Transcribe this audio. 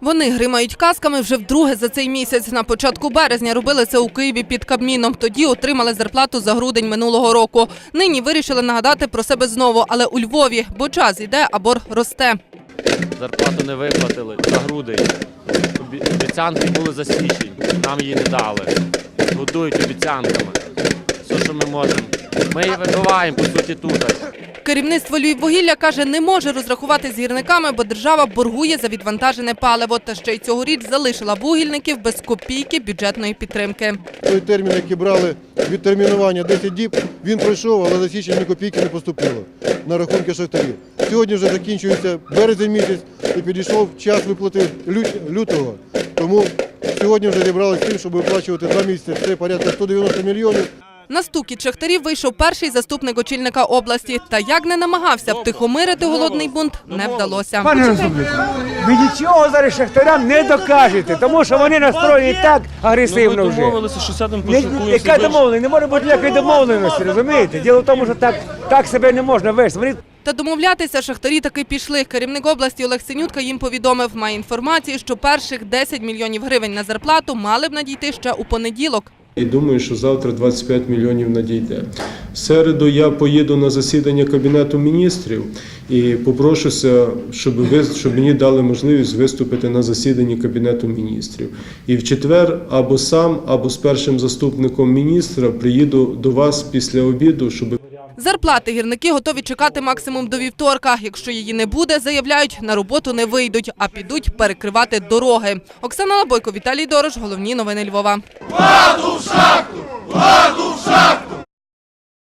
Вони гримають касками вже вдруге за цей місяць. На початку березня робили це у Києві під Кабміном. Тоді отримали зарплату за грудень минулого року. Нині вирішили нагадати про себе знову, але у Львові, бо час іде, а борг росте. Зарплату не виплатили за грудень. Обіцянки були за січень, нам її не дали. Годують обіцянками. Ми можемо. Ми її вибиваємо, по суті, тут. Керівництво Львіввугілля каже, не може розрахувати з гірниками, бо держава боргує за відвантажене паливо. Та ще й цьогоріч залишила вугільників без копійки бюджетної підтримки. Той термін, який брали відтермінування 10 діб, він пройшов, але за січень ні копійки не поступило на рахунки шахтарів. Сьогодні вже закінчується березень місяць і підійшов час виплати лютого. Тому сьогодні вже зібралися тим, щоб виплачувати два місяці. Це порядка 190 мільйонів. На стукіт шахтарів вийшов перший заступник очільника області. Та як не намагався втихомирити голодний бунт, не вдалося. Пане Розумник, ви нічого зараз шахтарям не докажете, тому що вони настроєні так агресивно Ми вже. домовилися, що сядемо поспілкуємося. Яка домовленість? Не може бути ніякої домовленості, розумієте? Діло в тому, що так, так себе не можна вести. Вони Та домовлятися шахтарі таки пішли. Керівник області Олег Синютка їм повідомив, має інформацію, що перших 10 мільйонів гривень на зарплату мали б надійти ще у понеділок. І думаю, що завтра 25 мільйонів надійде. В середу я поїду на засідання Кабінету міністрів і попрошуся, щоб, ви, щоб мені дали можливість виступити на засіданні Кабінету міністрів. І в четвер або сам, або з першим заступником міністра приїду до вас після обіду, щоб Зарплати гірники готові чекати максимум до вівторка. Якщо її не буде, заявляють, на роботу не вийдуть, а підуть перекривати дороги. Оксана Лабойко, Віталій Дорож. Головні новини Львова. Владу в